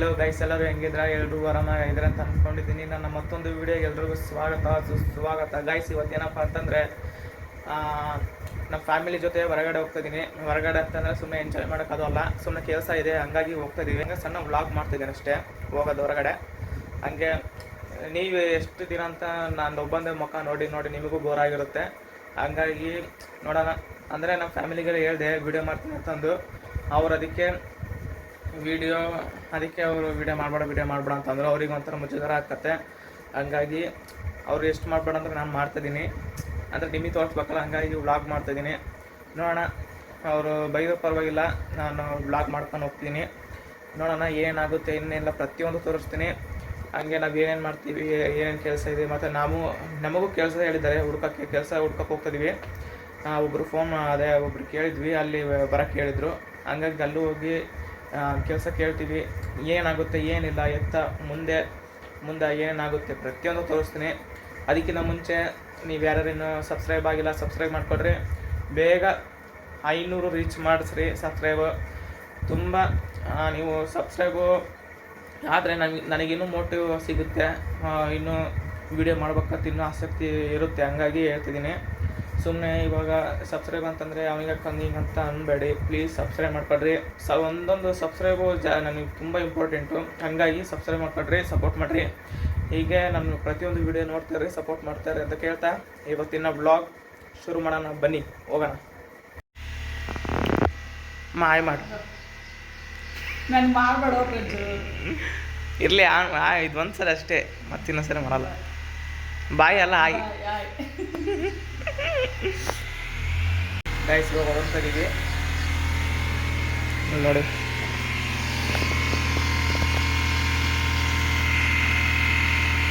Hello guys ಎಲ್ಲರೂ ಹೆಂಗಿದ್ರ ಎಲ್ಲರೂ ಆರಾಮ ಇದ್ರ ಅಂತ ಅಂದ್ಕೊಂಡಿದ್ದೀನಿ ನನ್ನ ಮತ್ತೊಂದು ವೀಡಿಯೋಗೆ ಎಲ್ರಿಗೂ ಸ್ವಾಗತ ಸುಸ್ವಾಗತ ಗೈಸ್ ಇವತ್ತೇನಪ್ಪ ಅಂತಂದರೆ ನಮ್ಮ ಫ್ಯಾಮಿಲಿ ಜೊತೆ ಹೊರಗಡೆ ಹೋಗ್ತಿದ್ದೀನಿ ಹೊರಗಡೆ ಅಂತಂದರೆ ಸುಮ್ಮನೆ ಎಂಜಾಯ್ ಮಾಡೋಕ್ಕಾದು ಅಲ್ಲ ಸುಮ್ಮನೆ ಕೆಲಸ ಇದೆ, ಹಂಗಾಗಿ ಹೋಗ್ತಾ ಇದೀವಿ. ಹಂಗೆ ಸಣ್ಣ ವ್ಲಾಗ್ ಮಾಡ್ತಿದ್ದೀನಿ ಅಷ್ಟೇ, ಹೋಗೋದು ಹೊರಗಡೆ. ಹಂಗೆ, ನೀವು ಎಷ್ಟು ದಿನ ಅಂತ ನಾನು ಒಬ್ಬಂದೇ ಮುಖ ನೋಡಿ ನೋಡಿ ನಿಮಗೂ ಬೋರ್ ಆಗಿರುತ್ತೆ. ಹಂಗಾಗಿ ನೋಡೋಣ. ಅಂದರೆ ನಮ್ಮ ಫ್ಯಾಮಿಲಿಗೆಲ್ಲ ಹೇಳಿದೆ ವಿಡಿಯೋ ಮಾಡ್ತೀನಿ ಅಂತಂದು. ಅವ್ರು ಅದಕ್ಕೆ ವಿಡಿಯೋ, ಅದಕ್ಕೆ ಅವರು ವಿಡಿಯೋ ಮಾಡಬೇಡ ವಿಡಿಯೋ ಮಾಡಬೇಡ ಅಂತಂದ್ರೆ. ಅವ್ರಿಗೆ ಒಂಥರ ಮುಜುಗರ ಆಗತ್ತೆ ಹಂಗಾಗಿ ಅವ್ರು ಎಷ್ಟು ಮಾಡಬೇಡ ಅಂದ್ರೆ ನಾನು ಮಾಡ್ತಿದ್ದೀನಿ. ಅಂದರೆ ನಿಮಗೆ ತೋರಿಸ್ಬೇಕಲ್ಲ, ಹಂಗಾಗಿ ವ್ಲಾಗ್ ಮಾಡ್ತಾಯಿದ್ದೀನಿ ನೋಡೋಣ, ಅವರು ಬೈದ ಪರವಾಗಿಲ್ಲ, ನಾನು ವ್ಲಾಗ್ ಮಾಡ್ಕೊಂಡು ಹೋಗ್ತೀನಿ. ನೋಡೋಣ ಏನಾಗುತ್ತೆ, ಇನ್ನೆಲ್ಲ ಪ್ರತಿಯೊಂದು ತೋರಿಸ್ತೀನಿ. ಹಂಗೆ ನಾವು ಏನೇನು ಮಾಡ್ತೀವಿ, ಏನೇನು ಕೆಲಸ ಇದೆ, ಮತ್ತು ನಾವು, ನಮಗೂ ಕೆಲಸ ಹೇಳಿದ್ದಾರೆ, ಹುಡ್ಕೋಕ್ಕೆ ಕೆಲಸ ಹುಡ್ಕಕ್ಕೆ ಹೋಗ್ತಿದ್ವಿ. ಒಬ್ಬರು ಫೋನ್ ಅದೇ, ಒಬ್ರು ಕೇಳಿದ್ವಿ, ಅಲ್ಲಿ ಬರೋಕ್ಕೆ ಹೇಳಿದರು. ಹಂಗಾಗಿ ಅಲ್ಲೂ ಹೋಗಿ ಕೆಲಸ ಕೇಳ್ತೀವಿ. ಏನಾಗುತ್ತೆ, ಏನಿಲ್ಲ, ಎತ್ತ ಮುಂದೆ ಮುಂದೆ ಏನಾಗುತ್ತೆ ಪ್ರತಿಯೊಂದು ತೋರಿಸ್ತೀನಿ. ಅದಕ್ಕಿಂತ ಮುಂಚೆ ನೀವು ಯಾರ್ಯಾರು ಸಬ್ಸ್ಕ್ರೈಬ್ ಆಗಿಲ್ಲ ಸಬ್ಸ್ಕ್ರೈಬ್ ಮಾಡಿಕೊಡ್ರಿ. ಬೇಗ ಐನೂರು ರೀಚ್ ಮಾಡಿಸ್ರಿ ಸಬ್ಸ್ಕ್ರೈಬು ತುಂಬ ನೀವು ಸಬ್ಸ್ಕ್ರೈಬು ಆದರೆ ನನಗೆ ನನಗಿನ್ನೂ ಮೋಟಿವ್ ಸಿಗುತ್ತೆ. ಇನ್ನೂ ವಿಡಿಯೋ ಮಾಡ್ಬೇಕಂತ ಇನ್ನೂ ಆಸಕ್ತಿ ಇರುತ್ತೆ. ಹಂಗಾಗಿ ಹೇಳ್ತಿದ್ದೀನಿ. ಸುಮ್ಮನೆ ಇವಾಗ ಸಬ್ಸ್ಕ್ರೈಬ್ ಅಂತಂದರೆ ಅವನಿಗೆ ಅಂತ ಅನ್ಬೇಡಿ. ಪ್ಲೀಸ್ ಸಬ್ಸ್ಕ್ರೈಬ್ ಮಾಡ್ಕೊಡ್ರಿ ಸ ಒಂದೊಂದು ಸಬ್ಸ್ಕ್ರೈಬು ಜ ನನಗೆ ತುಂಬ ಇಂಪಾರ್ಟೆಂಟು ಹಾಗಾಗಿ ಸಬ್ಸ್ಕ್ರೈಬ್ ಮಾಡ್ಕೊಡ್ರಿ ಸಪೋರ್ಟ್ ಮಾಡಿರಿ. ಹೀಗೆ ನಮ್ಮ ಪ್ರತಿಯೊಂದು ವಿಡಿಯೋ ನೋಡ್ತಾರೆ ಸಪೋರ್ಟ್ ಮಾಡ್ತಾರೆ ಅಂತ ಕೇಳ್ತಾ ಇವತ್ತಿನ ಬ್ಲಾಗ್ ಶುರು ಮಾಡೋಣ. ಬನ್ನಿ ಹೋಗೋಣ. ಮಾಯ್ ಮಾಡಿ. ನಾನು ಮಾಡ್ಬೇಡ ಇರಲಿ ಇದು ಒಂದು ಅಷ್ಟೇ. ಮತ್ತಿನ್ನೊಂದ್ಸಲ ಮಾಡಲ್ಲ. ಬಾಯ್ ಅಲ್ಲ ಆಯ್. ಗೈಸ್ ಇವಾಗ ಹೊರಡ್ತಾ ಇದೀವಿ ಇಲ್ಲಿ ನೋಡಿ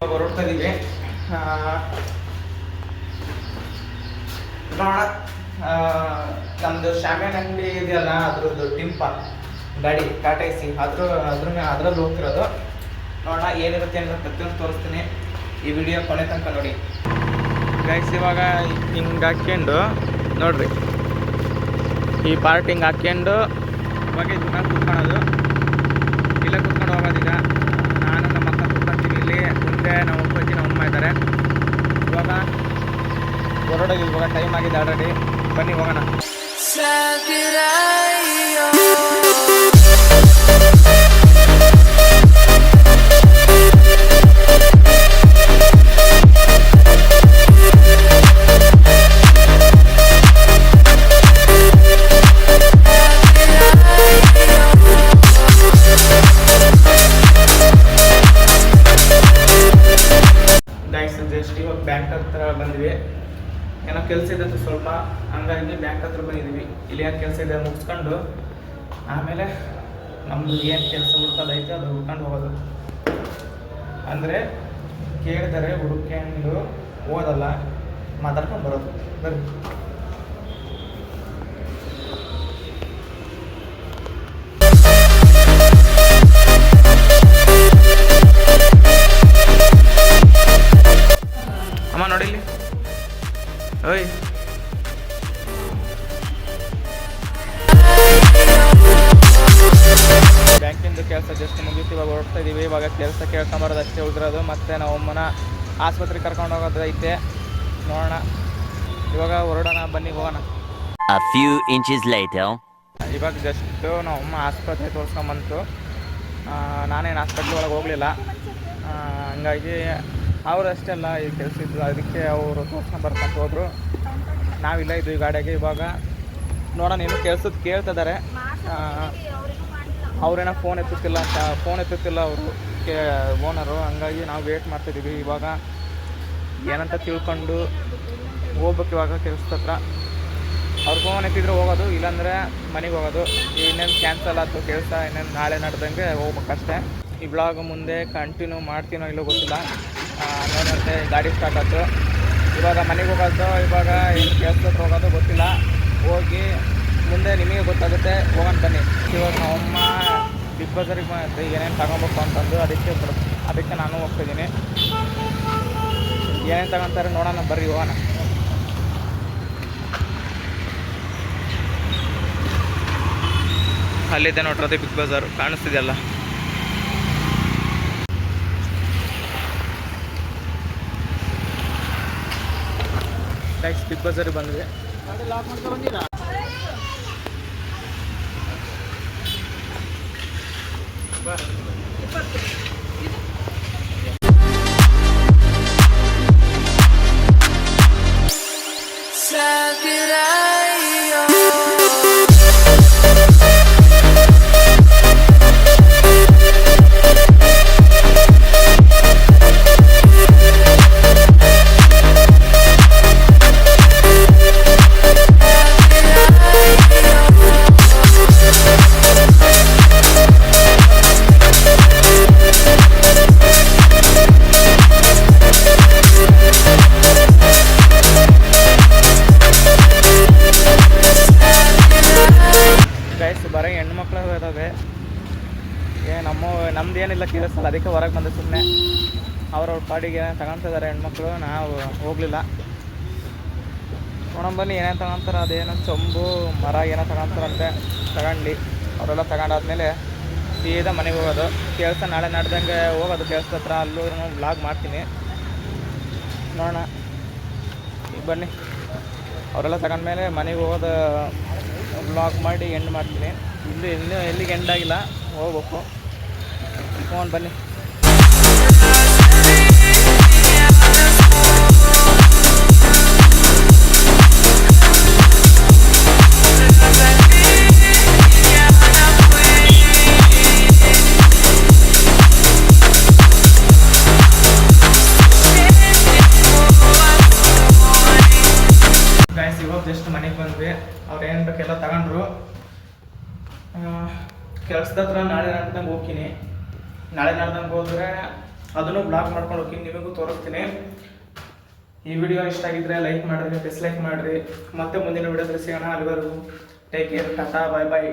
ಹೊರಡ್ತಾ ನೋಡೋಣ ಆ, ನಮ್ದು ಶಾಮಿಯಾನ ಅಂಗಡಿ ಇದೆಯಲ್ಲ ಅದ್ರದ್ದು ಟಿಂಪ ಗಾಡಿ ಟಾಟಾ ಎಸಿ ಅದ್ರ ಅದ್ರ ಅದ್ರಲ್ಲಿ ಹೋಗ್ತಿರೋದು. ನೋಡೋಣ ಏನಿರುತ್ತೆ ಅಂತ ಪ್ರತಿಯೊಂದು ತೋರಿಸ್ತೀನಿ. ಈ ವಿಡಿಯೋ ಕೊನೆ ತನಕ ನೋಡಿ. ಗೈಸ್ ಇವಾಗ ಹಿಂಗೆ ಹಾಕ್ಕೊಂಡು ನೋಡ್ರಿ. ಈ ಪಾರ್ಟ್ ಹಿಂಗೆ ಹಾಕ್ಕೊಂಡು ಇವಾಗ ಇದನ್ನ ಕುತ್ಕೊಳೋದು. ಇಲ್ಲೇ ಕುತ್ಕೊಂಡು ಹೋಗೋದೀಗ. ನಾನು ನಮ್ಮ ಅಕ್ಕ ಕುತ್ಕೊಳ್ತೀನಿ ಇಲ್ಲಿ. ಮುಂದೆ ನಮ್ಮ ಅಪ್ಪಾಜಿ, ನಮ್ಮ ಅಮ್ಮ ಇದ್ದಾರೆ ಇವಾಗ ಹೊರಡೋದು, ಇವಾಗ ಟೈಮ್ ಆಗಿದೆ ಆಲ್ರೆಡಿ ಬನ್ನಿ, ಹೋಗೋಣ. ಕೆಲಸ ಇದೆ ಸ್ವಲ್ಪ ಹಂಗಾಗಿ ಬ್ಯಾಂಕ್ ಹತ್ರ ಬಂದಿದ್ದೀವಿ ಇಲ್ಲಿ ಯಾಕೆ ಕೆಲಸ ಇದೆ ಮುಗಿಸ್ಕೊಂಡು ಆಮೇಲೆ ನಮ್ಮದು ಏನು ಕೆಲಸ ಹುಡ್ಕೋದೈತೆ ಅದು ಹುಡ್ಕೊಂಡು ಹೋಗೋದು. ಅಂದರೆ ಕೇಳಿದರೆ ಹುಡ್ಕೊಂಡು ಓದಲ್ಲ ಮಾತಾಡ್ಕೊಂಡು ಬರೋದು. ಬರ್ರಿ ಓಯ್ ಬ್ಯಾಂಕಿಂದು ಕೆಲಸ ಜಸ್ಟ್ ಮುಗಿಸಿ ಇವಾಗ ಹೊರಡ್ತಾ ಇದ್ದೀವಿ ಇವಾಗ ಕೆಲಸ ಕೇಳ್ಕೊಂಬರೋದು ಅಷ್ಟೇ ಉಳಿದಿರೋದು. ಮತ್ತೆ ನಾವು ಅಮ್ಮನ ಆಸ್ಪತ್ರೆಗೆ ಕರ್ಕೊಂಡು ಹೋಗೋದು ಐತೆ. ನೋಡೋಣ. ಇವಾಗ ಹೊರಡೋಣ. ಬನ್ನಿ ಹೋಗೋಣ. A few inches later. ಇವಾಗ ಜಸ್ಟು ನಾವು ಅಮ್ಮ ಆಸ್ಪತ್ರೆ ತೋರಿಸ್ಕೊಂಬಂತು. ಆ, ನಾನೇನು ಆಸ್ಪತ್ರೆ ಒಳಗೆ ಹೋಗಲಿಲ್ಲ. ಹಂಗಾಗಿ ಅವರು ಅಷ್ಟೇ ಅಲ್ಲ ಈ ಕೆಲಸ ಇದ್ದು ಅದಕ್ಕೆ ಅವರು ತೋರಿಸ್ಕೊಂಬರ್ಕಂತ ಹೋದರು. ನಾವಿಲ್ಲ ಇದು ಈ ಗಾಡಿಯಾಗೆ ಇವಾಗ. ನೋಡೋಣ ಏನು ಕೆಲ್ಸದ ಕೇಳ್ತಿದ್ದಾರೆ ಅವ್ರೇನೋ ಫೋನ್ ಎತ್ತುತ್ತಿಲ್ಲ ಅಂತ ಫೋನ್ ಎತ್ತುತ್ತಿಲ್ಲ ಅವರು. ಕೇ ಓನರು ಹಂಗಾಗಿ ನಾವು ವೇಟ್ ಮಾಡ್ತಿದ್ದೀವಿ ಇವಾಗ. ಏನಂತ ತಿಳ್ಕೊಂಡು ಹೋಗ್ಬೇಕು ಇವಾಗ ಕೆಲ್ಸದ ಹತ್ರ. ಅವ್ರು ಫೋನ್ ಎತ್ತಿದ್ರೆ ಹೋಗೋದು, ಇಲ್ಲಾಂದರೆ ಮನೆಗೆ ಹೋಗೋದು. ಇನ್ನೇನು ಕ್ಯಾನ್ಸಲ್ ಆಯ್ತು ಕೆಲಸ, ಇನ್ನೇನು ನಾಳೆ ನಡೆದಂಗೆ ಹೋಗ್ಬೇಕಷ್ಟೇ. ಈ ಬ್ಲಾಗ್ ಮುಂದೆ ಕಂಟಿನ್ಯೂ ಮಾಡ್ತೀನೋ ಇಲ್ಲೋ ಗೊತ್ತಿಲ್ಲ. ನೋಡಂತೆ ಗಾಡಿ ಸ್ಟಾರ್ಟ್ ಆಯಿತು. ಇವಾಗ ಮನೆಗೆ ಹೋಗೋದು, ಇವಾಗ ಏನು ಕೆಲಸಕ್ಕೆ ಹೋಗೋದು ಗೊತ್ತಿಲ್ಲ. ಹೋಗಿ ಮುಂದೆ ನಿಮಗೆ ಗೊತ್ತಾಗುತ್ತೆ, ಹೋಗೋಣ ಬನ್ನಿ. ಇವಾಗ ನಮ್ಮ ಅಮ್ಮ ಬಿಗ್ ಬಜಾರಿಗೆ ಏನೇನು ತಗೊಬೇಕು ಅಂತಂದು ಅದಕ್ಕೆ ಅದಕ್ಕೆ ನಾನು ಹೋಗ್ತಿದ್ದೀನಿ ಏನೇನು ತಗೊಂತಾರೆ ನೋಡೋಣ, ಬರ್ರಿ ಹೋಗೋಣ. ಅಲ್ಲಿದೆ ಅದೇ ಬಿಗ್ ಬಜಾರ್ ಕಾಣಿಸ್ತಿದೆಯಲ್ಲ? ಗೈಸ್ ಬಿಗ್ ಬಜಾರಿಗೆ ಬಂದ್ವಿ. ಗೈಸ್ ನಮ್ದು ಏನಿಲ್ಲ ಕೇಳಿಸಲ್ಲ ಅದಕ್ಕೆ ಹೊರಗೆ ಬಂದೆ ಸುಮ್ಮನೆ ಅವ್ರವ್ರ ಪಾಡಿಗೆ ತಗೊಂತಿದ್ದಾರೆ ಹೆಣ್ಮಕ್ಳು, ನಾವು ಹೋಗಲಿಲ್ಲ. ಬನ್ನಿ, ಏನೇನು ತಗೊಂತಾರೆ ಅದೇನೋ ಚೊಂಬು, ಮರ ಏನೋ ತಗೊಂತಾರಂತೆ ತಗೊಂಡು. ಅವರೆಲ್ಲ ತಗೊಂಡಾದ್ಮೇಲೆ ಸೀದಾ ಮನೆಗೆ ಹೋಗೋದು. ಕೆಲಸ ನಾಳೆ ನಡೆದಂಗೆ ಹೋಗೋದು ಕೆಲಸದ ಹತ್ರ. ಅಲ್ಲೂ ಬ್ಲಾಗ್ ಮಾಡ್ತೀನಿ. ನೋಡೋಣ. ಈಗ ಬನ್ನಿ. ಅವರೆಲ್ಲ ತಗೊಂಡ್ಮೇಲೆ ಮನೆಗೆ ಹೋಗೋದು ಬ್ಲಾಗ್ ಮಾಡಿ ಎಂಡ್ ಮಾಡ್ತೀನಿ. ಇಲ್ಲಿ ಇನ್ನೂ ಎಲ್ಲಿಗೆ ಎಂಡ್ ಆಗಿಲ್ಲ. ಹೋಗ್ಬೇಕು. ಫೋನ್ ಬನ್ನಿ. ಬಂದ್ವಿ. ಏನು ಬೇಕೆಲ್ಲ ತಗೊಂಡ್ರು. ಕೆಲ್ಸದ ಹತ್ರ ನಾಳೆ ನಾನು ಹೋಗ್ತೀನಿ. ನಾಳೆ ನಾಡ್ದಂಗೆ ಹೋದ್ರೆ ಅದನ್ನು ಬ್ಲಾಗ್ ಮಾಡ್ಕೊಂಡು ಹೋಗಿ ನಿಮಗೂ ತೋರಿಸ್ತೀನಿ. ಈ ವಿಡಿಯೋ ಇಷ್ಟ ಆಗಿದ್ರೆ ಲೈಕ್ ಮಾಡ್ರಿ ಡಿಸ್ಲೈಕ್ ಮಾಡಿರಿ. ಮತ್ತೆ ಮುಂದಿನ ವಿಡಿಯೋದಲ್ಲಿ ಸಿಗೋಣ. ಅಲ್ಲಿವರೆಗೂ take care tata bye bye